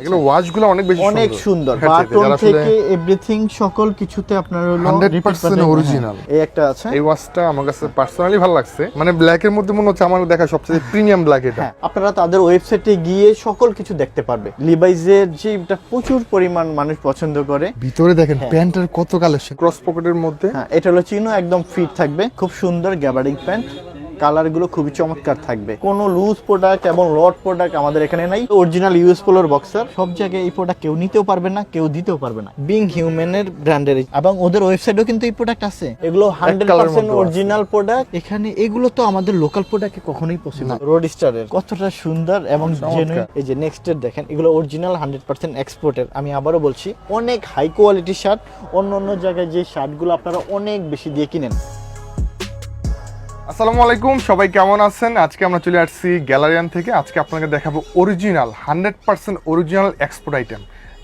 এগুলো ওয়াচগুলো অনেক বেশি অনেক সুন্দর। হ্যাঁ, বাটন থেকে এভরিথিং সকল কিছুতে আপনার হলো 100% repeat pattern, original। হ্যাঁ, এই একটা আছে। এই ওয়াচটা আমার কাছে পার্সোনালি ভালো লাগছে। মানে ব্ল্যাক এর মধ্যে মনে হচ্ছে আমার দেখা সবচেয়ে প্রিমিয়াম ব্ল্যাক এটা। হ্যাঁ আপনারা তাদের ওয়েবসাইটে গিয়ে সকল কিছু দেখতে পারবে। লিভাইজের যে এটা প্রচুর পরিমাণ মানুষ পছন্দ করে। ভিতরে দেখেন প্যান্টের কত কালেকশন ক্রস পকেটের মধ্যে। হ্যাঁ। এটা হলো চিনো একদম ফিট থাকবে। খুব সুন্দর গ্যাবারিং প্যান্ট কালারগুলো খুবই চমৎকার থাকবে। কোনো লুজ প্রোডাক্ট এবং লট প্রোডাক্ট আমাদের এখানে নাই। অরিজিনাল ইউএস পোলোর বক্সার সব জায়গায় এই প্রোডাক্ট কেউ নিতেও পারবে না কেউ দিতেও পারবে না। বিং হিউম্যানের ব্র্যান্ডের এবং ওদের ওয়েবসাইটেও কিন্তু এই প্রোডাক্ট আছে। এগুলো হান্ড্রেড পার্সেন্ট অরিজিনাল প্রোডাক্ট এখানে এগুলো তো আমাদের লোকাল প্রোডাক্টে কখনোই পসিবল রোড স্টারের কতটা সুন্দর এবং জেনুইন এই যে নেক্সটের দেখেন এগুলো অরিজিনাল হান্ড্রেড পার্সেন্ট এক্সপোর্টের আমি আবারও বলছি অনেক হাই কোয়ালিটি শার্ট অন্য অন্য জায়গায় যে শার্টগুলো আপনারা অনেক বেশি দিয়ে কিনেন। আসসালামু আলাইকুম সবাই কেমন আছেন? আজকে আমরা চলে আসছি গ্যালারিয়ান থেকে। আজকে আপনাকে দেখাবো original hundred percent original export item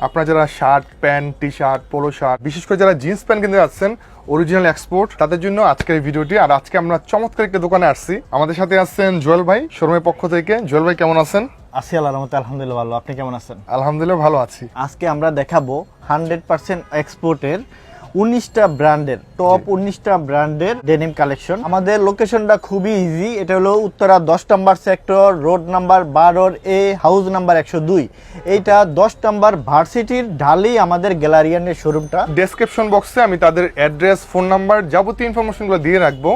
আপনারা যারা shirt pant T shirt polo shirt বিশেষ করে যারা জিন্স প্যান্ট কিনতে যাচ্ছেন অরিজিনাল এক্সপোর্ট তাদের জন্য আজকের এই ভিডিওটি। আর আজকে আমরা চমৎকার একটা দোকানে আসছি। আমাদের সাথে আছেন জুয়েল ভাই শোরুমের পক্ষ থেকে। জুয়েল ভাই কেমন আছেন? আছি আল্লাহর রহমতে আলহামদুলিল্লাহ ভালো। আপনি কেমন আছেন? আলহামদুলিল্লাহ ভালো আছি। আজকে আমরা দেখাবো হান্ড্রেড পার্সেন্ট এক্সপোর্টের উনিশটা ব্র্যান্ডের টপ উনিশটা ব্র্যান্ডের ডেনিম কালেকশন আমাদের লোকেশনটা খুবই ইজি এটা হলো উত্তরা দশ নম্বর সেক্টর রোড নাম্বার বারোর এ হাউস নাম্বার একশো দুই। এইটা দশ নম্বর ভার্সিটির ঢালেই আমাদের গ্যালারিয়ানের শোরুমটা ডেসক্রিপশন বক্সে আমি তাদের অ্যাড্রেস ফোন নাম্বার যাবতীয় ইনফরমেশনগুলো দিয়ে রাখব।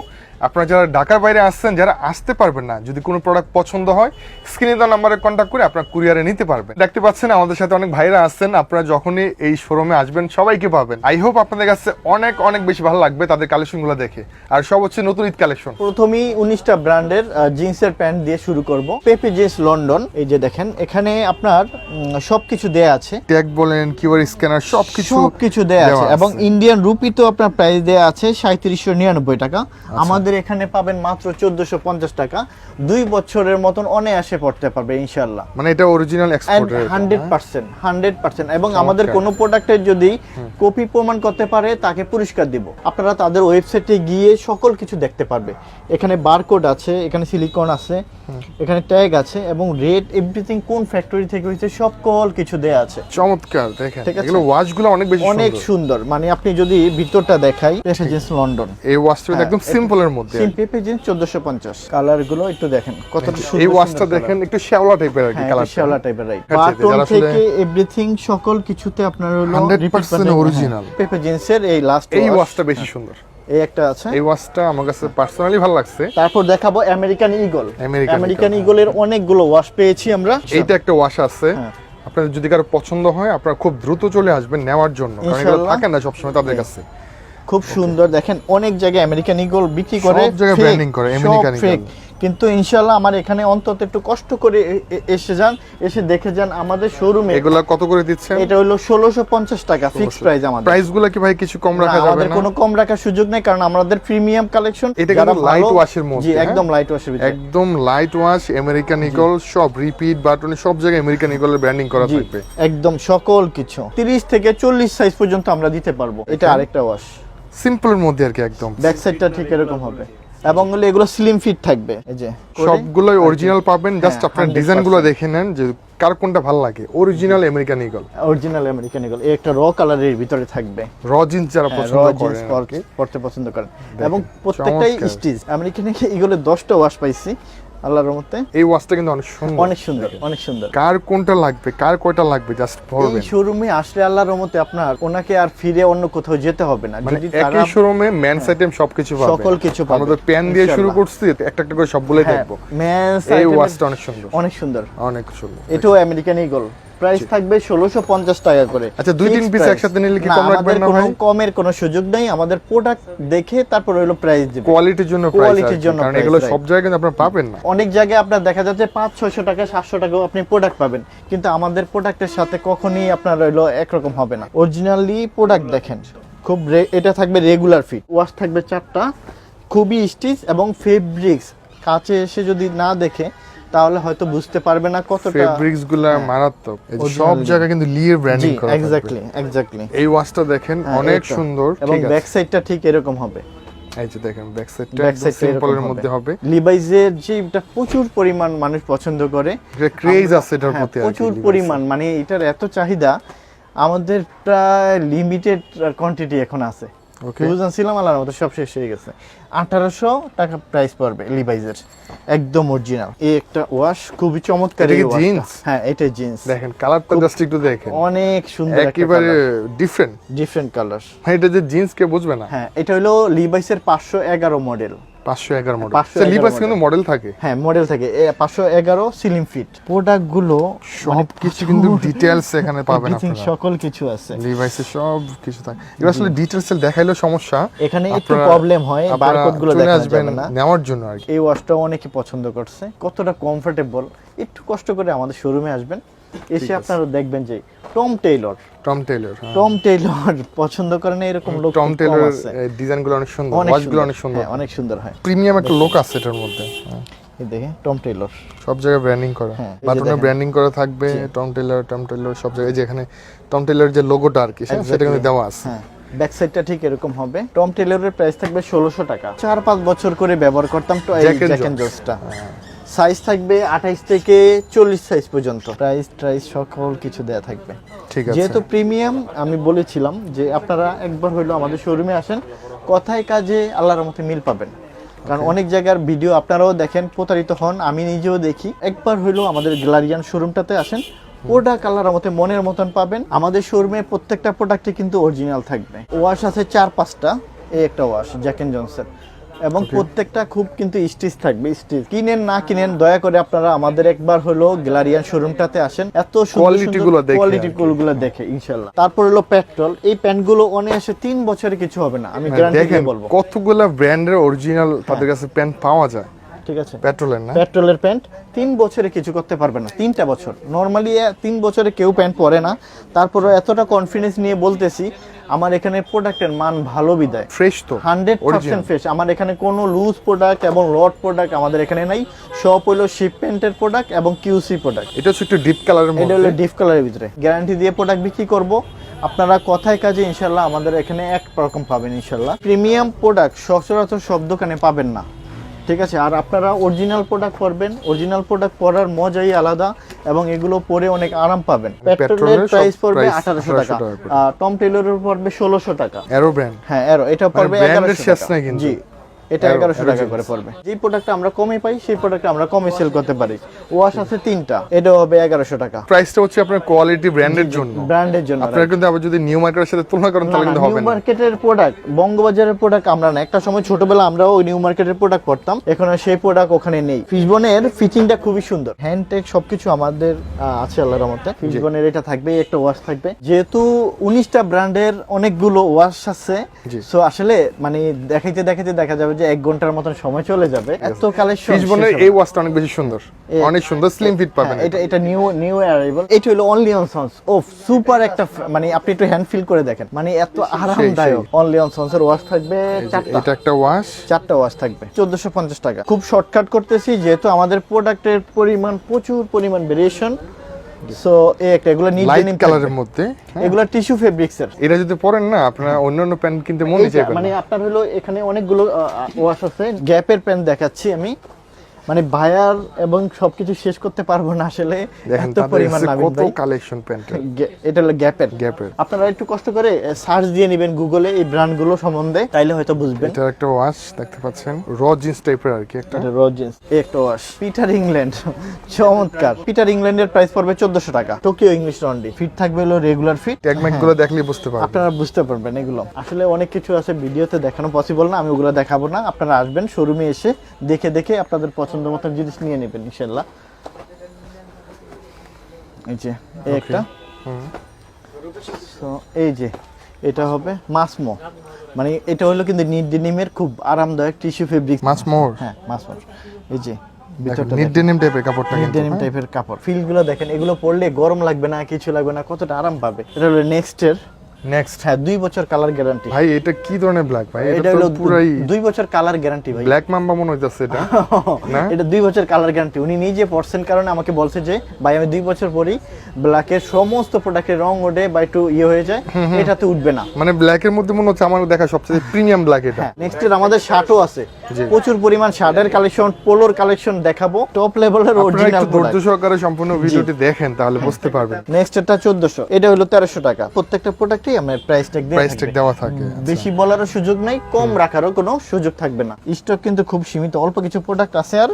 আপনারা যারা ঢাকার বাইরে আসছেন যারা আসতে পারবেন না যদি কোনো প্রোডাক্ট পছন্দ হয় স্ক্রিনে দেওয়া নাম্বারে কন্ট্যাক্ট করে আপনার কুরিয়ারে নিতে পারবেন। দেখতে পাচ্ছেন আমাদের সাথে অনেক ভাইরা আসছেন আপনারা যখনই এই শোরুমে আসবেন সবাইকে পাবেন। আই হোপ আপনাদের কাছে অনেক অনেক বেশি ভালো লাগবে তাদের কালেকশনগুলো দেখে। আর সব হচ্ছে নতুন ঈদ কালেকশন প্রথমেই উনিশটা ব্র্যান্ডের জিন্সের প্যান্ট দিয়ে শুরু করব। পেপি জিন্স লন্ডন এই যে দেখেন এখানে আপনার সবকিছু দেয়া আছে। ট্যাগ বলেন কিউআর স্ক্যানার সবকিছু সবকিছু দেয়া আছে। এবং ইন্ডিয়ান রুপি তো আপনার প্রাইস দেয়া আছে সাঁত্রিশশো নিরানব্বই টাকা। আমাদের এখানে পাবেন মাত্র চোদ্দশো পঞ্চাশ টাকা। দুই বছরের মতন অনায়াসে পড়তে পারবে ইনশাল্লাহ মানে এটা original hundred percent hundred percent এবং আমাদের কোনো প্রোডাক্টের যদি কপি প্রমাণ করতে পারে তাকে পুরস্কার দিব। আপনারা তাদের ওয়েবসাইটে গিয়ে সকল কিছু দেখতে পারবে। এখানে বারকোড আছে এখানে সিলিকন আছে এখানে ট্যাগ আছে এবং রেট এভরিথিং কোন ফ্যাক্টরি থেকে হয়েছে সকল কিছু দেয়া আছে। চমৎকার দেখেন। এগুলো ওয়াচগুলো অনেক বেশি অনেক সুন্দর। মানে আপনি যদি ভিতরটা দেখাই পেপে লন্ডন এই ওয়াচটা হ্যাঁ, একদম সিম্পলের মধ্যে জিন্স চোদ্দশো পঞ্চাশ। কালারগুলো একটু দেখেন কতটা সুন্দর এই সুন্দর দেখেন একটু শ্যাওলা টাইপের আর কি হ্যাঁ, কালার শ্যাওলা টাইপের রাইট আচ্ছা, বাটন থেকে এভরিথিং সকল কিছুতে আপনার হলো 100% original। পেপে জিন্সের এই লাস্ট এই ওয়াচটা বেশি সুন্দর। এই একটা আছে। এই ওয়াচটা আমার কাছে পার্সোনালি ভালো লাগছে। তারপর দেখাবো আমেরিকান ইগল আমেরিকান ইগলের অনেকগুলো ওয়াশ পেয়েছি আমরা। এইটা একটা ওয়াশ আছে। হ্যাঁ। আপনাদের যদি কারও পছন্দ হয় আপনারা খুব দ্রুত চলে আসবেন নেওয়ার জন্য। কারণ এগুলো থাকে না সবসময় তাদের কাছে। খুব সুন্দর। দেখেন অনেক জায়গায় আমেরিকান ইগল বিক্রি করে সব জায়গায় fake, করে, Eagle। fake। কিন্তু ইনশাল্লাহ আমার এখানে অন্তত একটু কষ্ট করে এসে যান এসে দেখে যান আমাদের শোরুমে এগুলা কত করে দিচ্ছেন? এটা হলো ষোলোশো পঞ্চাশ টাকা ফিক্স প্রাইস আমাদের। প্রাইসগুলো কি ভাই কিছু কম রাখা যাবে আমাদের না? কোনো কম রাখার সুযোগ নেই কারণ আমাদের প্রিমিয়াম কালেকশন এটা কিন্তু wash এর মধ্যে, জি হ্যাঁ? একদম লাইট ওয়াশের ভিতরে। একদম লাইট ওয়াশ আমেরিকান ইগল সব রিপিট বাটন সব জায়গায় আমেরিকান ইগলের ব্র্যান্ডিং করা থাকবে। একদম সকল কিছু। 30 থেকে চল্লিশ সাইজ পর্যন্ত আমরা দিতে পারব। এটা আরেকটা ওয়াশ সিম্পলের মধ্যে আর কি একদম। ব্যাক সাইডটা ঠিক এরকম হবে। এবং এগুলো স্লিম ফিট থাকবে। এই যে সবগুলোই অরিজিনাল পাবেন। জাস্ট হ্যাঁ, আপনার 100% ডিজাইনগুলো দেখে নেন যে কার কোনটা ভালো লাগে। Original American Eagle original American Eagle এই একটা র কালারের ভিতরে থাকবে। র জিন্স যারা হ্যাঁ, পছন্দ করেন। পরতে পছন্দ করেন। এবং প্রত্যেকটাই স্টিচ আমেরিকান ইগলের দশটা ওয়াশ পাইছি। আল্লাহর রহমতে। এই ওয়াচটা কিন্তু অনেক সুন্দর। অনেক সুন্দর অনেক সুন্দর। কার কোনটা লাগবে কার কয়টা লাগবে জাস্ট এই বলবেন শোরুমে আসলে আল্লাহর রহমতে আপনার ওনাকে আর ফিরে অন্য কোথাও যেতে হবে না। মানে যদি তারা একই শোরুমে মেনস আইটেম সবকিছু পাবে। সকল কিছু পাবে। আমরা তো প্যান দিয়ে শুরু করছি একটা একটা করে সবগুলোই বলে দেখব। men's এই ওয়াচটা অনেক সুন্দর। অনেক সুন্দর। অনেক সুন্দর। এটাও আমেরিকান ইগল প্রাইস থাকবে ষোলোশো পঞ্চাশ টাকা করে। আচ্ছা, দুই তিন price। একসাথে নিলে কি কম রাখবেন আমাদের না ভাই? কমের কোনো সুযোগ নেই। আমাদের প্রোডাক্ট দেখে তারপর হলো প্রাইস দিবে। কোয়ালিটির জন্য প্রাইস Quality-র জন্য কারণ এগুলো সব জায়গায় কিন্তু আপনারা পাবেন না। অনেক জায়গায় আপনার দেখা যাচ্ছে পাঁচ ছয়শো টাকা সাতশো টাকাও আপনি প্রোডাক্ট পাবেন। কিন্তু আমাদের প্রোডাক্টের সাথে কখনই আপনার হলো একরকম হবে না। অরিজিনালি প্রোডাক্ট দেখেন খুব এটা থাকবে রেগুলার ফিট ওয়াশ থাকবে চারটা খুবই স্টিচ এবং ফেব্রিক্স কাছে এসে যদি না দেখে তাহলে হয়তো বুঝতে পারবে না কতটা ফেব্রিক্সগুলো মারাত্মক। সব জায়গায় কিন্তু লিয়ের ব্র্যান্ডিং করা এক্স্যাক্টলি এক্স্যাক্টলি এই ওয়াচটা দেখেন অনেক সুন্দর এবং। ব্যাক সাইডটা ঠিক এরকম হবে। এই যে দেখেন ব্যাক সাইডটা ব্যাক সাইডটা সিম্পলের মধ্যে হবে। লিভাইজের যে এটা প্রচুর পরিমাণ মানুষ পছন্দ করে। ক্রেজ আছে এটার হ্যাঁ, প্রতি প্রচুর পরিমাণ। মানে এটার এত চাহিদা আমাদের প্রায় লিমিটেড কোয়ান্টিটি এখন আছে। আল্লাহর মতো সব শেষ হয়ে গেছে। আঠারোশো টাকা প্রাইস পড়বে লিভাইজের একদম অরিজিনাল এই একটা ওয়াশ খুবই চমৎকার জিন্স। হ্যাঁ এটা জিন্স দেখেন কালারটা জাস্ট একটু দেখেন। অনেক সুন্দর একেবারে ডিফারেন্ট ডিফারেন্ট কালার হ্যাঁ এটা যে জিন্স কে বুঝবে না। হ্যাঁ এটা হলো লিভাইসের পাঁচশো এগারো মডেল পাঁচশো এগারো মডেল 511 লিভাইস কিন্তু মডেল থাকে। হ্যাঁ মডেল থাকে। পাঁচশো এগারো সিলিং ফিট প্রোডাক্টগুলো সব কিছু কিন্তু ডিটেলস এখানে পাবেন আপনারা। সকল কিছু আছে। লিভাইসের সব কিছু থাকে। এগুলো আসলে ডিটেলস দেখাইলেও সমস্যা। এখানে একটু প্রবলেম হয় আপনারা বারকোডগুলো দেখা যাবে না। নেওয়ার জন্য আর কি। এই ওয়াশটা অনেকে পছন্দ করছে। কতটা কমফোর্টেবল একটু কষ্ট করে আমাদের শোরুমে আসবেন। এসে আপনারা দেখবেন যে Tom Tailor. Tom Tailor Tom Tailor পছন্দ করেন এরকম লোক টম টেইলর আছে। ডিজাইনগুলো অনেক সুন্দর অনেক ওয়াচগুলো সুন্দর অনেক সুন্দর। হ্যাঁ, অনেক সুন্দর হয়। প্রিমিয়াম একটা লোক আছে এটার মধ্যে হ্যাঁ। এই দেখে টম টেইলর। সব জায়গায় ব্র্যান্ডিং করা। হ্যাঁ, বাটনে ব্র্যান্ডিং করা থাকবে টম টেইলর টম টেইলর সব জায়গায় যেখানে টম টেইলর যে লোগোটা আর কি সেটা- কিন্তু দেওয়া আছে। হ্যাঁ ব্যাক সাইডটা ঠিক এরকম হবে। টম টেইলরের প্রাইস থাকবে ষোলোশো টাকা। চার পাঁচ বছর করে ব্যবহার করতাম জ্যাক এন্ড জোসটা সাইজ থাকবে আঠাইশ থেকে চল্লিশ সাইজ পর্যন্ত। প্রাইস ট্রাইস সকল কিছু দেয়া থাকবে। ঠিক আছে। যেহেতু প্রিমিয়াম আমি বলেছিলাম যে আপনারা একবার হইল আমাদের শোরুমে আসেন কথায় কাজে আল্লাহর মতে মিল পাবেন। কারণ অনেক জায়গার ভিডিও আপনারাও দেখেন প্রতারিত হন আমি নিজেও দেখি। একবার হইল আমাদের গ্যালারিয়ান শোরুমটাতে আসেন প্রোডাক্ট আল্লাহর মতে মনের মতন পাবেন। আমাদের শোরুমে প্রত্যেকটা প্রোডাক্টে কিন্তু অরিজিনাল থাকবে। ওয়াশ আছে চার পাঁচটা এই একটা ওয়াশ জ্যাক এন্ড জনসের এবং প্রত্যেকটা খুব কিন্তু স্টিচ থাকবে স্টিচ। কিনেন না কিনেন দয়া করে আপনারা আমাদের একবার হলো গ্যালারিয়ান শোরুমটাতে আসেন। এত কোয়ালিটি গুলো দেখে কোয়ালিটি গুলো দেখে ইনশাল্লাহ। তারপর হলো পেট্রোল। এই প্যান্টগুলো অনায়াসে তিন বছরে কিছু হবে না। আমি গ্যারান্টি দিয়ে বলব। কতগুলা ব্র্যান্ডের অরিজিনাল তাদের কাছে প্যান্ট পাওয়া যায়। ঠিক আছে? পেট্রোলের না? পেট্রোলের প্যান্ট। তিন বছরে কিছু করতে পারবে না তিনটা বছর। নর্মালি তিন বছরে কেউ প্যান্ট পরে না। তারপরে এতটা কনফিডেন্স নিয়ে বলতেছি আমার এখানে প্রোডাক্টের মান ভালো বিদায়। ফ্রেশ তো হান্ড্রেড পার্সেন্ট ফ্রেশ আমার এখানে কোনো লুজ প্রোডাক্ট এবং লট প্রোডাক্ট আমাদের এখানে নাই। সব হলো শিপমেন্টের প্রোডাক্ট এবং কিউসি প্রোডাক্ট এটা হচ্ছে একটু ডিপ কালারের এটা হলো ডিপ কালারের ভিতরে। গ্যারান্টি দিয়ে প্রোডাক্ট বিক্রি করব। আপনারা কথায় কাজে ইনশাল্লাহ আমাদের এখানে এক রকম পাবেন ইনশাল্লাহ প্রিমিয়াম প্রোডাক্ট সচরাচর সব দোকানে পাবেন না। ঠিক আছে? আর আপনারা অরিজিনাল প্রোডাক্ট পরবেন। অরিজিনাল প্রোডাক্ট পরার মজাই আলাদা এবং এগুলো পরে অনেক আরাম পাবেন। পেট্রোলের প্রাইস পড়বে আঠারোশো 1800 টাকা টম টেলরের পড়বে 1600 টাকা। অ্যারো ব্র্যান্ড হ্যাঁ এরো এটা পড়বে এর এগারোশো শেষ টাকা। জি। এটা এগারোশো টাকা। করে পড়বে। যে প্রোডাক্ট আমরা কমে পাই সেই প্রোডাক্ট আমরা কমে সেল করতে পারি। ওয়াশ আছে তিনটা এটাও হবে এগারোশো টাকা। প্রাইসটা হচ্ছে আপনার কোয়ালিটি ব্র্যান্ডের জন্য। ব্র্যান্ডের জন্য আপনারা কিন্তু আবার যদি নিউ মার্কেটের সাথে তুলনা করেন তাহলে কিন্তু হবে না। মার্কেটের প্রোডাক্ট বঙ্গবাজারের প্রোডাক্ট আমরা না। একটা সময় ছোটবেলা আমরাও ওই নিউ মার্কেটের প্রোডাক্ট পড়তাম এখন সেই প্রোডাক্ট ওখানে নেই। ফিশবনের ফিটিংটা খুবই সুন্দর। হ্যান্ডটেক সবকিছু আমাদের আছে আল্লাহর রহমতে। ফিশবনের এটা থাকবে একটা ওয়াশ থাকবে। যেহেতু উনিশটা ব্র্যান্ডের অনেকগুলো ওয়াশ আছে। সো আসলে মানে দেখাইতে দেখাইতে দেখা যাবে যে এক ঘণ্টার মতন সময় চলে যাবে এত কালেকশন ফিশবনের এই ওয়াচটা অনেক বেশি সুন্দর। অনেক সুন্দর স্লিম ফিট পাবেন হ্যাঁ, এটা এটা নিউ নিউ অ্যারাইভাল এটা হলো অনলি অন সন্স ও সুপার একটা মানে আপনি একটু হ্যান্ড ফিল করে দেখেন। মানে এত আরামদায়ক। অনলি অন সন্স এর ওয়াশ থাকবে চারটা। এটা একটা ওয়াশ চারটা ওয়াশ থাকবে। চোদ্দশো পঞ্চাশ টাকা। খুব শর্টকাট করতেছি যেহেতু আমাদের প্রোডাক্টের পরিমাণ প্রচুর পরিমাণ ভেরিয়েশন সো এই একটা এগুলো নীল ডেনিম কালারের মধ্যে এগুলা টিস্যু ফেব্রিক্স এর। এটা যদি পরেন না আপনারা অন্যান্য অন্য প্যান্ট কিনতে মনে চাইবেন মানে আপনার হলো এখানে অনেকগুলো ওয়াশ আছে। গ্যাপের প্যান্ট দেখাচ্ছি আমি। মানে ভায়ার এবং সবকিছু শেষ করতে পারব না আসলে এত পরিমাণ নামিন কত ভাই। কালেকশন প্যান্টের এটা হলো গ্যাপের। গ্যাপের। আপনারা একটু কষ্ট করে সার্চ দিয়ে নেবেন গুগলে এই ব্র্যান্ডগুলো সম্বন্ধে। তাইলে হয়তো বুঝবেন। এটার একটা ওয়াশ দেখতে পাচ্ছেন র জিন্স টাইপের আর কি একটা। এটা রজিন্স একটা ওয়াশ পিটার ইংল্যান্ড চমৎকার। পিটার ইংল্যান্ডের প্রাইস পড়বে চোদ্দশো টাকা। টোকিও ইংলিশ লন্ডি ফিট থাকবে হলো রেগুলার ফিট ট্যাগ ম্যাগগুলো দেখলেই বুঝতে পারবেন। আপনারা বুঝতে পারবেন এগুলো। আসলে অনেক কিছু আছে ভিডিওতে দেখানো পসিবল না আমি ওগুলো দেখাবো না। আপনারা আসবেন শোরুমে এসে দেখে দেখে আপনাদের পছন্দ মতো জিনিস নিয়ে নেবেন ইনশাল্লাহ। এই যে এই একটা। হুম। এই যে এটা হবে মাসমো মানে এটা হলো কিন্তু নিট ডেনিমের খুব আরামদায়ক টিস্যু ফেব্রিক মাছ মোর হ্যাঁ মাসমো এই যে ভিতরটা টাইপের কাপড়টা নিট কিন্তু ডেনিম হ্যাঁ। টাইপের কাপড়। ফিলগুলো দেখেন এগুলো পরলে গরম লাগবে না কিছু লাগবে না কতটা আরাম পাবে। এটা হলো নেক্সট এর নেক্সট হ্যাঁ দুই বছর কালার গ্যারান্টি ভাই এটা কি ধরনের ব্ল্যাক ভাই? এটা হলো তো পুরাই দুই বছর কালার গ্যারান্টি ভাই। ব্ল্যাক মাম্বা মনে হইতাছে এটা। না? এটা দুই বছর কালার গ্যারান্টি উনি নিজে পড়ছেন কারণে আমাকে বলছে যে ভাই আমি দুই বছর পরেই ব্ল্যাকের সমস্ত প্রোডাক্টের রং ওঠে বা একটু ইয়ে হয়ে যায় এটাতে উঠবে না। মানে ব্ল্যাক এর মধ্যে মনে হচ্ছে আমার দেখা সবচেয়ে প্রিমিয়াম ব্ল্যাক এটা। হ্যাঁ নেক্সট আমাদের শার্টও আছে। প্রচুর পরিমাণ শার্টের কালেকশন পোলোর কালেকশন দেখাবো। টপ লেভেলের অরিজিনাল ধৈর্য সহকারে সম্পূর্ণ ভিডিওটি দেখেন তাহলে বুঝতে পারবেন। নেক্সট এটা চোদ্দশো। এটা হলো তেরোশো টাকা। প্রত্যেকটা প্রোডাক্টই আমরা প্রাইস ট্যাগ দিয়ে প্রাইস ট্যাগ দেওয়া থাকে বেশি বলারও সুযোগ নাই কম রাখারও কোনো সুযোগ থাকবে না। স্টক কিন্তু খুব সীমিত। অল্প কিছু প্রোডাক্ট আছে আর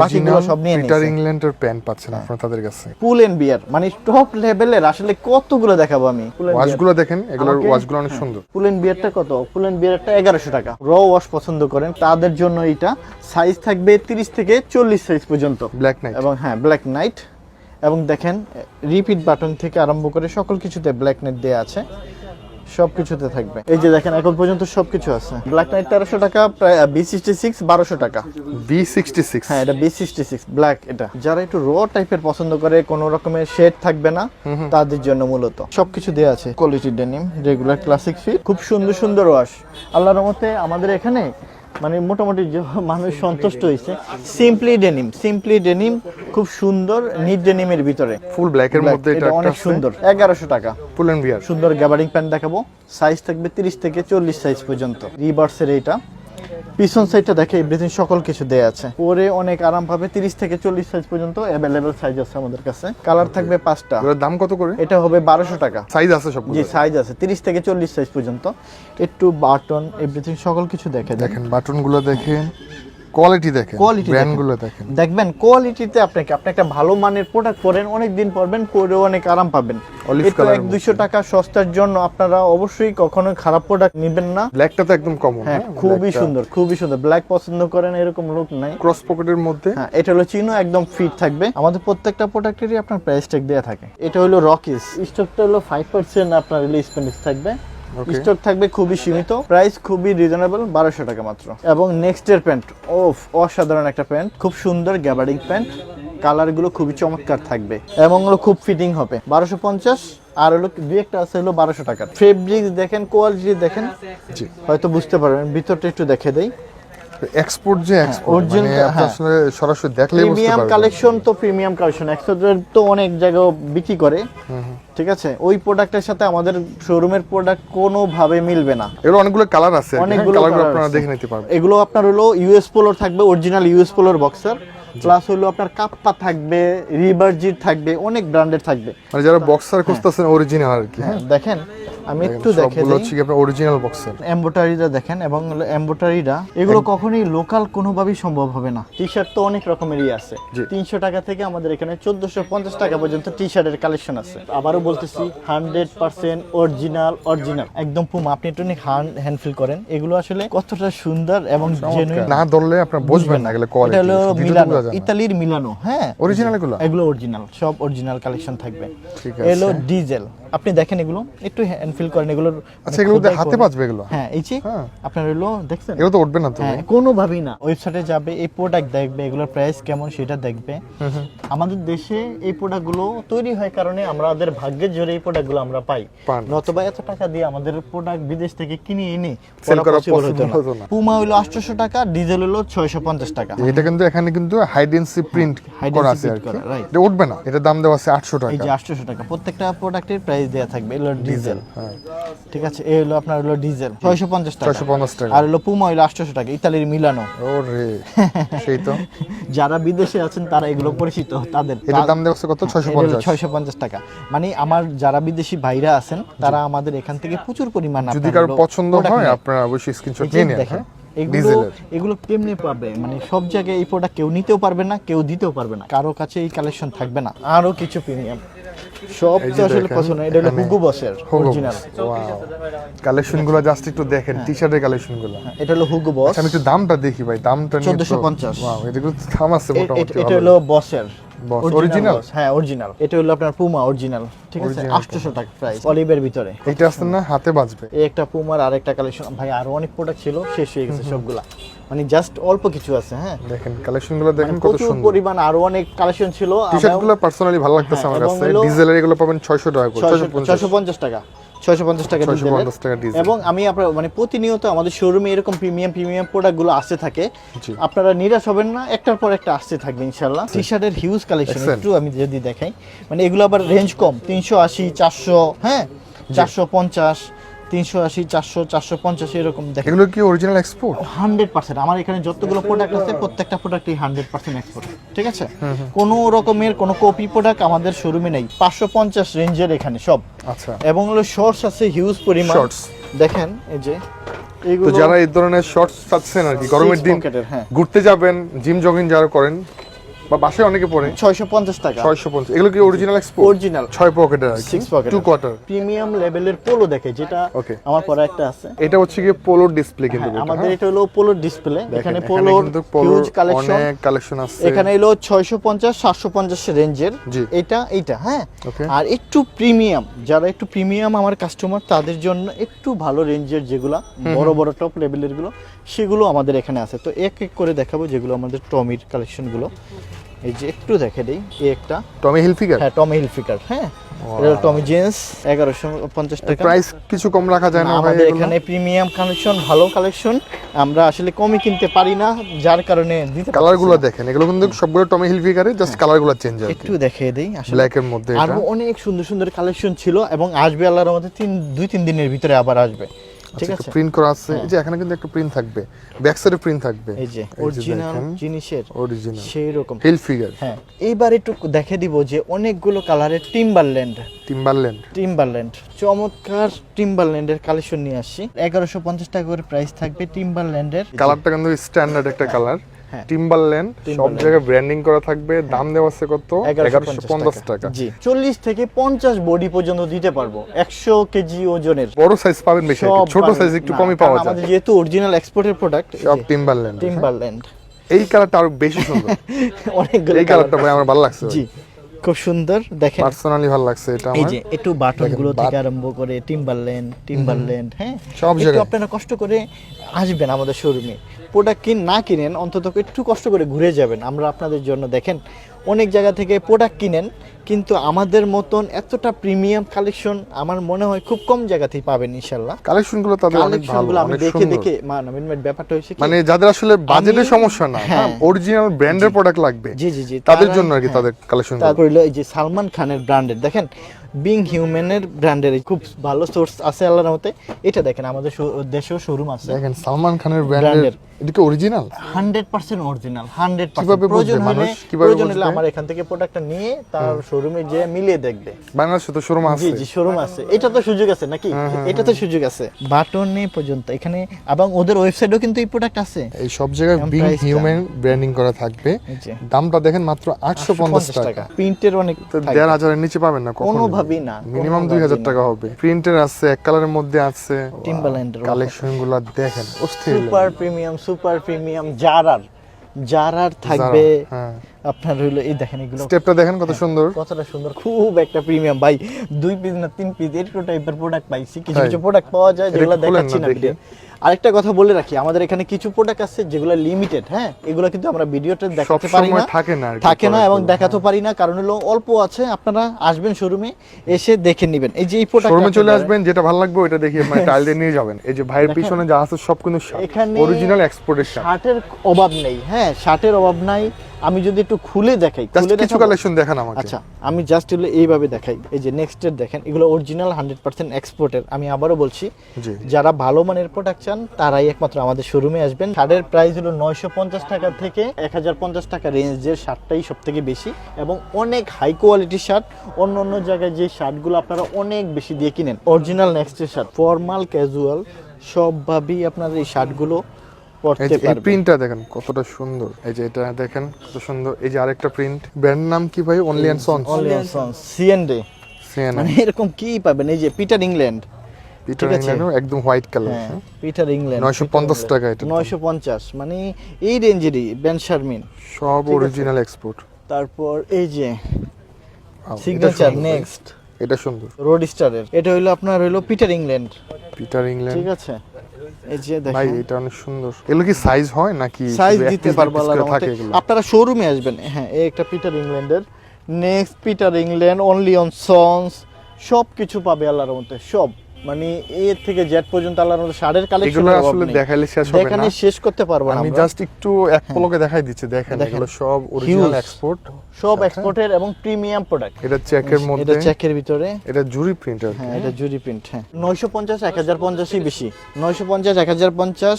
বাকিগুলো সব নিয়ে পিটার ইংল্যান্ডের প্যান্ট পাচ্ছেন আপনারা তাদের কাছে। পুল এন্ড বিয়ার মানে টপ লেভেলের আসলে কতগুলো দেখাবো আমি? ওয়াশগুলো দেখেন এগুলোর ওয়াশগুলো অনেক সুন্দর। পুল এন্ড বিয়ারটা কত? পুল এন্ড বিয়ারটা এগারোশো টাকা। র ওয়াশ পছন্দ করেন। তাদের জন্য এটা সাইজ থাকবে তিরিশ থেকে চল্লিশ সাইজ পর্যন্ত। ব্ল্যাক নাইট এবং হ্যাঁ ব্ল্যাক নাইট এবং দেখেন রিপিট বাটন থেকে আরম্ভ করে সকল কিছুতে ব্ল্যাক নাইট দেওয়া আছে। সব কিছুতে থাকবে। এই যে দেখেন এখন পর্যন্ত সবকিছু আছে। ব্ল্যাক নাইট তেরোশো টাকা প্রায় বি সিক্সটি সিক্স বারোশো টাকা। বি সিক্সটি সিক্স হ্যাঁ এটা বি সিক্সটি সিক্স ব্ল্যাক এটা। যারা একটু র টাইপের পছন্দ করে কোনো রকমের শেড থাকবে না তাদের জন্য মূলত। সবকিছু দেওয়া আছে quality denim regular classic fit খুব সুন্দর সুন্দর ওয়াশ আল্লাহর রহমতে আমাদের এখানে মানে মোটামুটি যে মানুষ সন্তুষ্ট হয়েছে। সিম্পলি ডেনিম সিম্পলি ডেনিম খুব সুন্দর নিট ডেনিমের ভিতরে। ফুল ব্ল্যাক এর মধ্যে এটা এটা অনেক সুন্দর। 1100 টাকা। ফুল এন্ড বিয়ার সুন্দর গ্যাবারিং প্যান্ট দেখাবো। সাইজ থাকবে তিরিশ থেকে চল্লিশ সাইজ পর্যন্ত। রিভার্সের এইটা পিছন সাইডটা দেখে এভরিথিং সকল কিছু দেয়া আছে। পরে অনেক আরাম পাবে তিরিশ থেকে চল্লিশ সাইজ পর্যন্ত अवेलेबल সাইজ আছে আমাদের কাছে। কালার থাকবে পাঁচটা। এর দাম কত করে? এটা হবে 1200 টাকা। সাইজ আছে সব জি সাইজ আছে তিরিশ থেকে চল্লিশ সাইজ পর্যন্ত। একটু বাটন এভরিথিং সকল কিছু দেখে দেখেন বাটনগুলো দেখেন। কোয়ালিটি দেখেন Quality ব্র্যান্ড দেখেন। দেখবেন কোয়ালিটিতে আপনাকে আপনি একটা ভালো মানের প্রোডাক্ট পরেন অনেক দিন পরবেন পরেও অনেক আরাম পাবেন। একটু এক দুইশো টাকা সস্তার জন্য আপনারা অবশ্যই কখনো খারাপ প্রোডাক্ট নেবেন না। ব্ল্যাকটা তো একদম কমন হ্যাঁ খুবই সুন্দর খুবই সুন্দর। ব্ল্যাক পছন্দ করেন এরকম লোক নাই। ক্রস পকেটের মধ্যে? হ্যাঁ এটা হলো চিনো একদম ফিট থাকবে। আমাদের প্রত্যেকটা প্রোডাক্টেরই আপনার প্রাইস ট্যাগ দেওয়া থাকে। এটা হলো রকিস স্টকটা হলো ফাইভ পার্সেন্ট আপনার রিলিজ থাকবে. স্টক থাকবে খুবই সীমিত প্রাইস খুবই রিজনেবল বারোশো টাকা মাত্র। এবং নেক্সট এর প্যান্ট ওফ অসাধারণ একটা প্যান্ট খুব সুন্দর গ্যাবারিং প্যান্ট কালারগুলো খুবই চমৎকার থাকবে এবং খুব ফিটিং হবে। বারোশো পঞ্চাশ আর হলো দুই একটা আছে হলো বারোশো টাকার। ফেব্রিক্স দেখেন কোয়ালিটি দেখেন হয়তো বুঝতে পারবেন ভিতরটা একটু দেখে দেই। এক্সপোর্ট যে এক্সপোর্ট মানে টা, আপনি হ্যাঁ। আসলে সরাসরি দেখলেই বুঝতে প্রিমিয়াম কালেকশন তো প্রিমিয়াম কালেকশন এক্সোডের তো অনেক জায়গায় বিক্রি করে। ঠিক আছে? ওই প্রোডাক্টের সাথে আমাদের শোরুমের প্রোডাক্ট কোনোভাবে মিলবে না। এর অনেকগুলো কালার আছে। অনেকগুলো কালারগুলো আপনারা দেখে নিতে পারবেন। এগুলো আপনার হলো ইউএস পোলোর থাকবে অরিজিনাল ইউএস পোলোর বক্সার প্লাস হলো আপনার কাপ্পা থাকবে রিভার্জির থাকবে অনেক ব্র্যান্ডের থাকবে। মানে যারা বক্সার খুঁজতেছেন অরিজিনাল আর কি। হ্যাঁ দেখেন আমি একটু দেখে দিই। হচ্ছে কি আপনার অরিজিনাল বক্সার এম্বোটারিটা দেখেন এবং এম্বোটারিটা এগুলো কখনোই লোকাল কোনোভাবেই সম্ভব হবে না। টি শার্ট তো অনেক রকমেরই আছে। তিনশো টাকা থেকে আমাদের এখানে চোদ্দশো পঞ্চাশ টাকা পর্যন্ত টি শার্টের কালেকশন আছে। আবারও বলতেছি হান্ড্রেড পার্সেন্ট অরিজিনাল অরিজিনাল একদম পুম আপনি একটু হ্যান্ড হ্যান্ড ফিল করেন। এগুলো আসলে কতটা সুন্দর এবং জেনুইন না ধরলে আপনার বুঝবেন না এগুলো কোয়ালিটি এটা হলো মিলানো ইতালির মিলানো হ্যাঁ। অরিজিনাল এগুলো? এগুলো অরিজিনাল সব অরিজিনাল কালেকশন থাকবে। ঠিক এলো ডিজেল আপনি দেখেন এগুলো একটু হ্যান্ড ফিল করেন এগুলোর আচ্ছা এগুলো হাতে বাজবে এগুলো? হ্যাঁ এই যে হ্যাঁ। আপনার হলো দেখছেন? এগুলো তো উঠবে না তো হ্যাঁ কোনোভাবেই না। ওয়েবসাইটে যাবে এই প্রোডাক্ট দেখবে এগুলোর প্রাইস কেমন সেটা দেখবে। আমাদের দেশে এই প্রোডাক্টগুলো তৈরি হয় কারণে আমাদের ভাগ্যের জোরে এই প্রোডাক্টগুলো আমরা পাই। নতবা এত টাকা দিয়ে আমাদের প্রোডাক্ট বিদেশ থেকে কিনে এনে Sell করা possible হতো না। পুমা হলো আটশোশো টাকা ডিজেল হলো ছয়শো পঞ্চাশ টাকা। এটা কিন্তু এখানে কিন্তু হাইডেন্সি প্রিন্ট করা আছে আর কি। এটা উঠবে না এটা দাম দেওয়া আছে আটশো এই টাকা যে আটশোশো টাকা প্রত্যেকটা প্রোডাক্টের প্রাইস দেওয়া থাকবে এগুলো ডিজেল হ্যাঁ। ঠিক আছে এই হলো আপনার হলো ডিজেল ছয়শো পঞ্চাশ টাকা। ছয়শো পঞ্চাশ টাকা। আর হলো পুমা হলো আটশোশো টাকা ইতালির মিলানো ওরে সেই তো। যারা বিদেশে আছেন তারা এগুলো পরিচিত তাদের এটার দাম দেওয়া কত? ছয়শো পঞ্চাশ। ছয়শো পঞ্চাশ টাকা। মানে আমার যারা বিদেশি ভাইরা আছেন তারা আমাদের এখান থেকে প্রচুর পরিমাণ যদি কারও পছন্দ হয় আপনারা অবশ্যই স্ক্রিনশট নিয়ে নেন দেখেন হ্যাঁ? এগুলো এগুলো কেমনি পাবে? মানে সব জায়গায় এই প্রোডাক্ট কেউ নিতেও পারবে না কেউ দিতেও পারবে না। কারও কাছে এই কালেকশন থাকবে না। আরও কিছু প্রিমিয়াম সব তো আসলে পছন্দ না। এটা হলো হুগু বসের অরিজিনাল কালেকশনগুলো জাস্ট একটু দেখেন টি শার্টের কালেকশনগুলো এটা হলো হুগু বস আমি একটু দামটা দেখি ভাই দামটা নিয়ে তো- 1450 ওয়াও এটা কিন্তু দাম আছে মোটামুটি এটা হলো বসের। হ্যাঁ অরিজিনাল এটা হলো আপনার পুমা অরিজিনাল ঠিক আছে? Original টা। আটশোশো টাকা প্রাইস অলিভের ভিতরে। এইটা আসতে না হাতে বাজবে। এই একটা পুমার কালেকশন ভাই আরও অনেক প্রোডাক্ট ছিল শেষ হয়ে গেছে সবগুলা। মানে জাস্ট অল্প কিছু আছে হ্যাঁ? দেখেন দেখেন মানে কত সুন্দর। পরিমাণ আরও অনেক কালেকশন ছিল পার্সোনালি ভালো লাগতেছে হ্যাঁ, আমার কাছে। ডিজেলের এগুলো পাবেন 600 টাকা করে 650 পঞ্চাশ টাকা। ছয়শো পঞ্চাশ টাকা এবং আমি আপনার মানে প্রতিনিয়ত আমাদের শোরুমে এরকম প্রিমিয়াম প্রিমিয়াম প্রোডাক্টগুলো আসতে থাকে। আপনারা নিরাশ হবেন না একটার পর একটা আসতে থাকবে ইনশাল্লাহ টি শার্টের হিউজ কালেকশন একটু আমি যদি দেখাই। মানে এগুলো আবার রেঞ্জ কম তিনশো আশি চারশো হ্যাঁ? চারশো পঞ্চাশ তিনশো আশি চারশো চারশো পঞ্চাশ এরকম দেখেন। এগুলো কি অরিজিনাল এক্সপোর্ট হান্ড্রেড পার্সেন্ট। আমার এখানে যতগুলো প্রোডাক্ট আছে প্রত্যেকটা প্রোডাক্টই হান্ড্রেড পার্সেন্ট এক্সপোর্ট ঠিক আছে? কোনো রকমের কোনো কপি প্রোডাক্ট আমাদের শোরুমে নেই। পাঁচশো পঞ্চাশ রেঞ্জের এখানে সব। আচ্ছা। এবং হলো শর্টস আছে হিউজ পরিমাণ। Shorts। দেখেন এই যে তো যারা এই ধরনের শর্টস চাচ্ছেন আর কি গরমের দিন হ্যাঁ। ঘুরতে যাবেন জিম জগিং যারা করেন বা বাসায় অনেকে ছয়শো পঞ্চাশ টাকা। ছয়শো পঞ্চাশ। এগুলো কি অরিজিনাল এক্সপোর্ট অরিজিনাল ছয় পকেটের আর কি। Six pocket two quarter premium লেভেলের পোলো দেখে যেটা আমার পরে একটা আছে। এটা হচ্ছে কি পোলোর ডিসপ্লে কিন্তু হ্যাঁ, আমাদের হ্যাঁ? এটা হলো পোলোর ডিসপ্লে এখানে পোলোর হিউজ কালেকশন অনেক কালেকশন আছে। এখানে এলো ছয়শো পঞ্চাশ সাতশো পঞ্চাশ রেঞ্জের জি। এটা এইটা হ্যাঁ? আর একটু প্রিমিয়াম যারা একটু প্রিমিয়াম আমার কাস্টমার তাদের জন্য একটু ভালো রেঞ্জের যেগুলো বড় বড় টপ লেভেলেরগুলো সেগুলো আমাদের এখানে আছে। তো এক এক করে দেখাবো যেগুলো আমাদের টমির কালেকশনগুলো এই যে একটু দেখে দেই এই একটা। টমি হিলফিগার হ্যাঁ টমি হিলফিকার হ্যাঁ। এটা টমি জিন্স এগারোশো পঞ্চাশ টাকা। প্রাইস কিছু কম রাখা যায় না আমাদের এখানে প্রিমিয়াম কালেকশন ভালো কালেকশন আমরা আসলে কমই কিনতে পারি না যার কারণে দিতে কালারগুলো। দেখেন এগুলো কিন্তু সবগুলো টমি হিলফিগারে জাস্ট কালারগুলো চেঞ্জ আর কি। একটু দেখিয়ে দেই আসলে ব্ল্যাক এর মধ্যে আরও অনেক সুন্দর সুন্দর কালেকশন ছিল এবং আসবে আল্লাহর মধ্যে তিন দুই তিন দিনের ভিতরে আবার আসবে। ঠিক আছে। প্রিন্ট করা আছে। এই যে এখানে কিন্তু একটা প্রিন্ট থাকবে। ব্যাক সাইডে প্রিন্ট থাকবে। এই যে অরিজিনাল জিনিসের অরিজিনাল সেই রকম হিল ফিগার হ্যাঁ এইবার একটু দেখে দিব যে অনেকগুলো কালারের টিম্বারল্যান্ড টিম্বারল্যান্ড টিম্বারল্যান্ড চমৎকার টিম্বারল্যান্ডের কালেকশন নিয়ে আসছি। এগারোশো পঞ্চাশ টাকা করে প্রাইস থাকবে টিম্বারল্যান্ডের কালারটা কিন্তু স্ট্যান্ডার্ড একটা কালার। টিম্বারল্যান্ড সব জায়গায় ব্র্যান্ডিং করা থাকবে দাম দেওয়া আছে কত? এগারোশো পঞ্চাশ টাকা। জি। চল্লিশ থেকে পঞ্চাশ বডি পর্যন্ত দিতে পারব। একশো কেজি ওজনের। বড় সাইজ পাবেন বেশি ছোট সাইজ একটু কমই পাওয়া যায় আমাদের যেহেতু অরিজিনাল এক্সপোর্টের প্রোডাক্ট সব টিম্বারল্যান্ড টিম্বারল্যান্ড এই কালারটা আরও বেশি সুন্দর। অনেক এই কালারটা ভাই আমার ভালো লাগছে। জি। খুব সুন্দর দেখেন। পার্সোনালি ভালো লাগছে এটা আমার। এই যে একটু বাটনগুলো থেকে আরম্ভ করে টিম্বারল্যান্ড টিম্বারল্যান্ড হ্যাঁ? সব একটু জায়গায়। আপনারা কষ্ট করে আসবেন আমাদের শোরুমে প্রোডাক্ট কিন না কিনেন অন্তত একটু কষ্ট করে ঘুরে যাবেন। আমরা আপনাদের জন্য দেখেন অনেক জায়গা থেকে প্রোডাক্ট কিনেন কিন্তু আমাদের মতন এতটা প্রিমিয়াম কালেকশন আমার মনে হয় খুব কম জায়গাতেই পাবেন ইনশাল্লাহ কালেকশনগুলো তাদের অনেক ভালো আমি দেখে দেখে মান আমি ব্যাপারটা হয়েছে মানে যাদের আসলে বাজেটের সমস্যা না হ্যাঁ। অরিজিনাল ব্র্যান্ডের প্রোডাক্ট লাগবে জি জি জি তাদের জন্য আর কি হ্যাঁ। তাদের কালেকশন তারপর হলো এই যে সালমান খানের ব্র্যান্ডের দেখেন বিং হিউম্যানের ব্র্যান্ডের খুব ভালো সোর্স আছে আল্লাহর মতে এটা দেখেন আমাদের দেশেও শোরুম আছে। দেখেন সালমান খানের ব্র্যান্ডের এটা কি original hundred percent original hundred কীভাবে প্রয়োজন হলে প্রয়োজন হলে? আমার এখান থেকে প্রোডাক্টটা নিয়ে তার শোরুমে যে মিলিয়ে দেখবে। বাংলাদেশে তো শোরুম আছে। জি জি শোরুম আছে। এটা তো সুযোগ আছে নাকি? এটা তো সুযোগ আছে। বাটনে পর্যন্ত এখানে এবং ওদের ওয়েবসাইটেও কিন্তু এই প্রোডাক্ট আছে। এই সব জায়গায় বিং হিউম্যান ব্র্যান্ডিং করা থাকবে। দামটা দেখেন মাত্র আটশো পঞ্চাশ টাকা। প্রিন্টের অনেক তো থাকবে। দেড় হাজারের নিচে পাবেন না কোনোভাবেই না, মিনিমাম দুই কোনোভাবেই হাজার না। টাকা হবে। প্রিন্টের আছে এক কালারের মধ্যে আছে। Timberland-এর কালেকশনগুলো দেখেন অস্থির। সুপার প্রিমিয়াম সুপার প্রিমিয়াম জারার জারার থাকবে হ্যাঁ। আপনার হইল এই দেখেন এগুলো। স্টেপটা দেখেন কত সুন্দর। কতটা সুন্দর। খুব একটা প্রিমিয়াম ভাই দুই পিস না তিন পিস এরকম টাইপের প্রোডাক্ট পাইছি। কিছু কিছু প্রোডাক্ট পাওয়া যায় যেগুলো দেখাচ্ছি না না ভিডিও আরেকটা কথা বলে রাখি আমাদের এখানে কিছু প্রোডাক্ট আছে যেগুলো লিমিটেড হ্যাঁ? এগুলো কিন্তু আমরা ভিডিওতে দেখাতে পারি না। থাকে না থাকে না এবং দেখাতে পারি না কারণ হলো অল্প আছে আপনারা আসবেন শোরুমে এসে দেখে নেবেন। এই যে এই প্রোডাক্ট শোরুমে চলে আসবেন যেটা ভালো লাগবে ওটা দেখিয়ে মানে টাইল দিয়ে নিয়ে যাবেন। এই যে ভাইয়ের পিছনে যা আছে সব কিন্তু এখানে অরিজিনাল এক্সপোর্টের শার্ট শার্টের অভাব নেই হ্যাঁ শার্টের অভাব নাই। আমি যদি একটু খুলে দেখাই খুলে কিছু কালেকশন দেখান আমাকে। আচ্ছা আমি জাস্ট হলো এইভাবে দেখাই। এই যে নেক্সটের দেখেন এগুলো অরিজিনাল হান্ড্রেড পার্সেন্ট এক্সপোর্টের আমি আবারও বলছি যারা ভালো মানের প্রোডাক্ট চান তারাই একমাত্র আমাদের শোরুমে আসবেন। শার্টের প্রাইস হলো নয়শো পঞ্চাশ টাকা থেকে এক হাজার পঞ্চাশ টাকা রেঞ্জের শার্টটাই সব থেকে বেশি। এবং অনেক হাই কোয়ালিটির শার্ট অন্য অন্য জায়গায় যে শার্টগুলো আপনারা অনেক বেশি দিয়ে কিনেন। অরিজিনাল নেক্সটের শার্ট ফর্মাল ক্যাজুয়াল সবভাবেই আপনার এই শার্টগুলো এই প্রিন্টটা দেখেন কতটা সুন্দর। এই যে এটা দেখেন কত সুন্দর। এই যে আরেকটা প্রিন্ট ব্র্যান্ড নাম কি ভাই? অনলি এন্ড সন্স অনলি সিএনডে সিএন মানে এরকম কি পাবেন? এই যে পিটার ইংল্যান্ড পিটার ইংল্যান্ডও একদম হোয়াইট কালার হ্যাঁ পিটার ইংল্যান্ড 950 টাকা এটা। নয়শো পঞ্চাশ মানে এই রেঞ্জেরই বেন শারমিন সব অরিজিনাল এক্সপোর্ট তারপর এই যে সিগনেচার নেক্সট এটা সুন্দর। রোড স্টারের এটা হইল আপনার হইল পিটার ইংল্যান্ড পিটার ইংল্যান্ড ঠিক আছে। এই যে ভাই এটা অনেক সুন্দর। এগুলো কি সাইজ হয় নাকি সাইজ দিতে পারব আপনারা শোরুমে আসবেন। হ্যাঁ এই একটা পিটার ইংল্যান্ডের next Peter England only and sons সব কিছু পাবে আল্লাহর মধ্যে সব। মানে এর থেকে জেড পর্যন্ত আল্লাহর মধ্যে শাড়ির কালেকশন এগুলো আসলে দেখাইলে শেষ হবে দেখানে না শেষ করতে পারব না আমি জাস্ট একটু এক পলকে দেখাই দিচ্ছি দেখেন দেখেন। এগুলো সব অরিজিনাল এক্সপোর্ট সব এক্সপোর্টের এবং প্রিমিয়াম প্রোডাক্ট এটা চেকের এটা চেকের ভিতরে। এটা জুরি প্রিন্টার হ্যাঁ এটা জুরি প্রিন্ট হ্যাঁ। নয়শো পঞ্চাশ এক হাজার পঞ্চাশই বেশি। নয়শো পঞ্চাশ এক হাজার পঞ্চাশ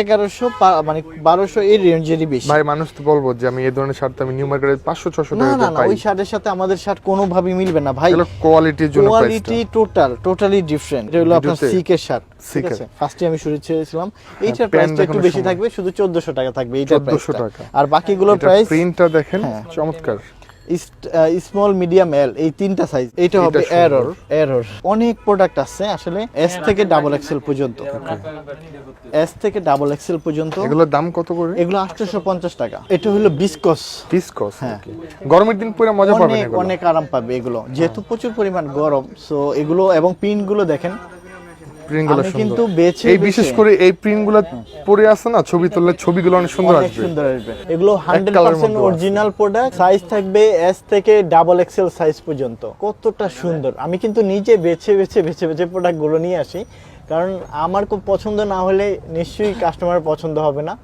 এগারোশো মানে বারোশো এই রেঞ্জেরই বেশি। ভাই মানুষ তো বলব যে আমি এই ধরনের শার্ট আমি নিউ মার্কেটে পাঁচশো ছশো না টাকা না না ওই শার্টের সাথে আমাদের শার্ট কোনোভাবেই মিলবে না ভাই। কোয়ালিটির জন্য কোয়ালিটি টোটাল টোটালি ডিফারেন্ট এটা হলো আপনার? সিকের শার্ট ঠিক। আছে ফার্স্টে আমি শুরু ছেড়েছিলাম এইটার প্রাইসটা একটু বেশি থাকবে শুধু 1400 টাকা থাকবে এইটার 1400 প্রাইসটা টাকা। আর বাকিগুলোর প্রাইস প্রিন্টটা দেখেন হ্যাঁ। চমৎকার স্মল মিডিয়াম এল এই তিনটা সাইজ এটা হবে এরর এরর অনেক প্রোডাক্ট আছে আসলে এস থেকে ডাবল এক্সেল পর্যন্ত। এস থেকে ডাবল এক্সেল পর্যন্ত। এগুলোর দাম কত করে? এগুলো 850 টাকা। এটা হলো বিসকস হ্যাঁ। গরমের দিন পরে মজা পাবেন অনেক অনেক আরাম পাবে এগুলো। যেহেতু প্রচুর পরিমাণ গরম সো এগুলো এবং পিনগুলো দেখেন প্রিন্টগুলো সুন্দর। কিন্তু বেছে এই বিশেষ করে এই প্রিন্টগুলো পরে আছে না? ছবি তুললে ছবিগুলো অনেক সুন্দর আসবে। সুন্দর আসবে। এগুলো হান্ড্রেড colour পার্সেন্ট মধ্যেও আছে। অরিজিনাল প্রোডাক্ট সাইজ থাকবে এস থেকে ডাবল এক্সেল সাইজ পর্যন্ত। কতটা সুন্দর। আমি কিন্তু নিজে বেছে বেছে বেছে বেছে প্রোডাক্টগুলো নিয়ে আসি। কারণ আমার খুব পছন্দ না হলে নিশ্চয়ই কাস্টমার পছন্দ হবে না।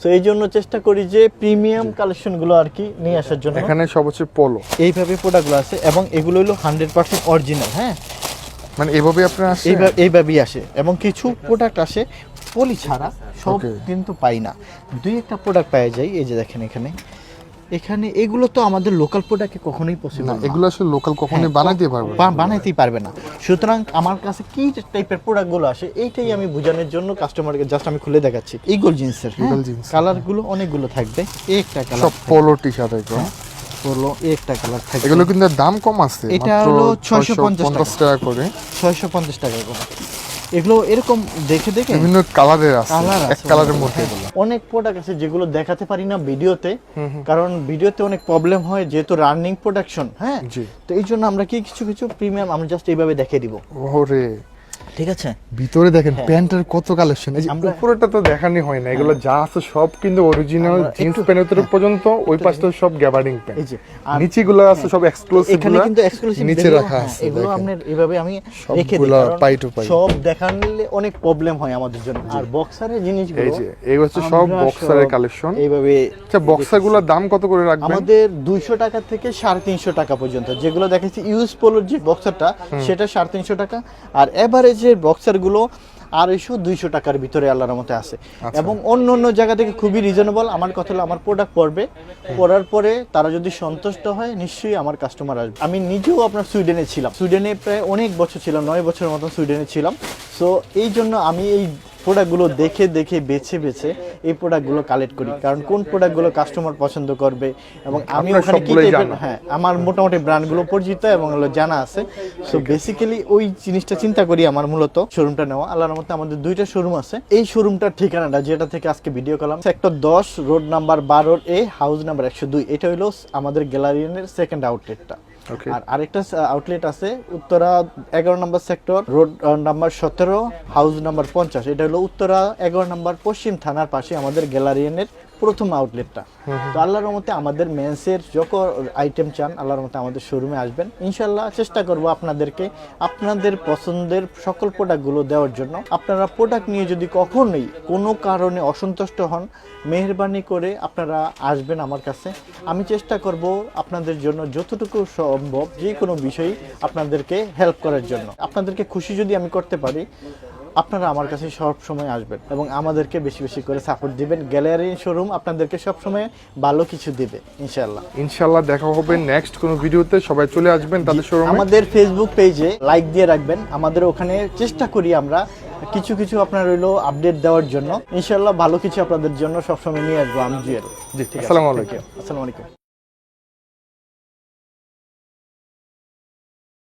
সো এই জন্য চেষ্টা করি যে প্রিমিয়াম কালেকশনগুলো আর কি নিয়ে আসার জন্য। এখানে সব হচ্ছে পোলো এইভাবে প্রোডাক্টগুলো আছে এবং এগুলো হলো হান্ড্রেড পার্সেন্ট অরিজিনাল হ্যাঁ? মানে এভাবে আপনার এইভাবে এইভাবেই আসে। এবং কিছু প্রোডাক্ট আসে পলি ছাড়া সব কিন্তু পাই না। দুই একটা প্রোডাক্ট পাওয়া যায় এই যে দেখেন এখানে। এখানে এগুলো তো আমাদের লোকাল প্রোডাক্টে কখনোই পসিবল না এগুলো আসলে লোকাল কখনোই বানাইতে পারবে না। হ্যাঁ, বানাইতেই পারবে না। সুতরাং আমার কাছে কি টাইপের প্রোডাক্টগুলো আসে এইটাই আমি বোঝানোর জন্য কাস্টমারকে জাস্ট আমি খুলে দেখাচ্ছি। ইগল জিন্সের। কালারগুলো অনেকগুলো থাকবে। একটা কালার সব পোলো টি শার্ট হলো একটা কালার থাকবে এগুলো কিন্তু দাম কম আছে এটা হলো 650 650 টাকা। করে। ছয়শো পঞ্চাশ টাকা করে। এগুলো এরকম দেখে দেখে বিভিন্ন কালারের আছে এক কালারের মধ্যে হ্যাঁ। অনেক প্রোডাক্ট আছে যেগুলো দেখাতে পারি না ভিডিওতে কারণ ভিডিওতে অনেক প্রবলেম হয় যেহেতু রানিং প্রোডাকশন হ্যাঁ? তো এই জন্য আমরা কি কিছু কিছু প্রিমিয়াম আমরা জাস্ট এইভাবে দেখিয়ে দিব। ওরে ঠিক আছে? ভিতরে দেখেন প্যান্টের কত কালেকশন। এই উপরেটা তো দেখানি হয় না এগুলো যা আছে সব কিন্তু অরিজিনাল জিন্স প্যান্টের পর্যন্ত ওই পাশটা সব গ্যাবার্ডিং এই যে আর নিচেগুলো আছে সব এক্সক্লুসিভ এখানে কিন্তু এক্সক্লুসিভ নিচে রাখা আছে এগুলো। আপনার এভাবে আমি রেখে দিই কারণ পাই টু পাই। সব দেখালে অনেক প্রবলেম হয় আমাদের জন্য। আর বক্সারের জিনিসগুলো এই যে এই হচ্ছে সব বক্সারের কালেকশন এইভাবে আচ্ছা বক্সারগুলোর দাম কত করে রাখবেন? আমাদের দুইশো টাকা থেকে সাড়ে তিনশো টাকা পর্যন্ত। যেগুলো দেখেছি ইউজ পোলোর যে বক্সারটা সেটা সাড়ে তিনশো টাকা। আর এভারেজের বক্সারগুলো আড়াইশো দুইশো টাকার ভিতরে আল্লাহর মতে আছে। আচ্ছা। এবং অন্য অন্য জায়গা থেকে খুবই রিজনেবল আমার কথা হলো আমার প্রোডাক্ট পড়বে। পড়ার পরে তারা যদি সন্তুষ্ট হয় নিশ্চয়ই আমার কাস্টমার আসবে। আমি নিজেও আপনার সুইডেনে ছিলাম। সুইডেনে প্রায় অনেক বছর ছিলাম নয় বছরের মতন সুইডেনে ছিলাম। সো এই জন্য আমি এই প্রোডাক্টগুলো দেখে দেখে বেছে বেছে এই প্রোডাক্টগুলো কালেক্ট করি। কারণ কোন প্রোডাক্টগুলো কাস্টমার পছন্দ করবে এবং আমি ওখানে কি হ্যাঁ আমার মোটামুটি ব্র্যান্ডগুলো পরিচিত এবং জানা আছে। সো বেসিক্যালি ওই জিনিসটা চিন্তা করি আমার মূলত শোরুমটা নেওয়া। আল্লাহর মধ্যে আমাদের দুইটা শোরুম আছে। এই শোরুমটার ঠিকানাটা যেটা থেকে আজকে ভিডিও করলাম সেক্টর দশ রোড নাম্বার বারোর এ হাউস নাম্বার একশো দুই। এটা হলো আমাদের গ্যালারিয়ানের সেকেন্ড আউটলেটটা. আর আরেকটা আউটলেট আছে, উত্তরা এগারো নম্বর সেক্টর রোড নাম্বার সতেরো হাউস নাম্বার পঞ্চাশ। এটা হলো উত্তরা এগারো নম্বর পশ্চিম থানার পাশে আমাদের গ্যালারিয়ানের প্রথম আউটলেটটা তো আল্লাহর মতে আমাদের মেন্সের যত আইটেম চান আল্লাহর মতে আমাদের শোরুমে আসবেন। ইনশাল্লাহ চেষ্টা করব আপনাদেরকে আপনাদের পছন্দের সকল প্রোডাক্টগুলো দেওয়ার জন্য। আপনারা প্রোডাক্ট নিয়ে যদি কখনোই কোনো কারণে অসন্তুষ্ট হন মেহরবানি করে আপনারা আসবেন আমার কাছে। আমি চেষ্টা করব আপনাদের জন্য যতটুকু সম্ভব যে কোনো বিষয়ে আপনাদেরকে হেল্প করার জন্য। আপনাদেরকে খুশি যদি আমি করতে পারি আপনারা আমার কাছে সব সময় আসবেন এবং আমাদেরকে বেশি বেশি করে সাপোর্ট দিবেন। গ্যালারি শোরুম আপনাদেরকে সব সময় ভালো কিছু দিবে ইনশাআল্লাহ। ইনশাল্লাহ দেখা হবে নেক্সট কোনো ভিডিওতে। সবাই চলে আসবেন তাদের শোরুমে আমাদের ফেসবুক পেজে লাইক দিয়ে রাখবেন। আমাদের ওখানে চেষ্টা করি আমরা কিছু কিছু আপনার হইল আপডেট দেওয়ার জন্য। ইনশাআল্লাহ ভালো কিছু আপনাদের জন্য সবসময় নিয়ে আসব আমি জুয়েল জি আসসালামু আলাইকুম। আসসালামু আলাইকুম।